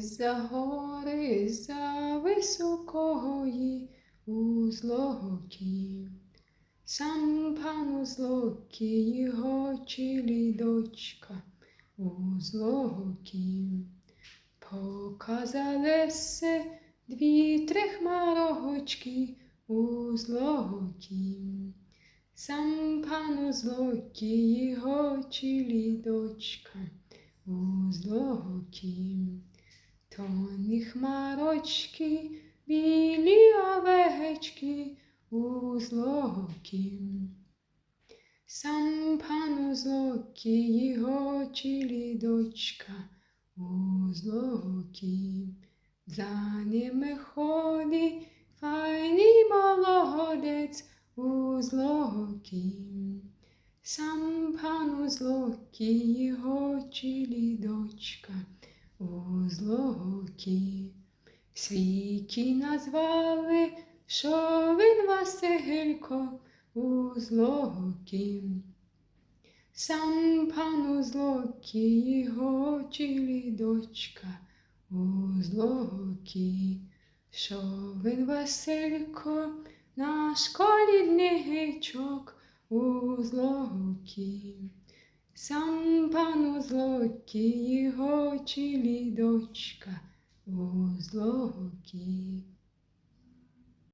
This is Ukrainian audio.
за гори, за високої у злоті. Сам пан у злоті, його чилі дочка у злоті. Показали се дві-три хмарочки у злоті. Сам пан у злоті, його чилі дочка у злоті. Тоні хмарочки, білі овечки у злоті. Сам пан у злоті, його чилі дочка у злоті. За ними ходить файний молодець у злоті. Сам пан у злоті, його чилі дочка злоті. Світі назвали, що він Василько у злоті. Сам пан у злоті, його чилі дочка у злоті. Що він Василько, наш колідничок у злоті. Сам пану злокі його чилі дочка у злоті.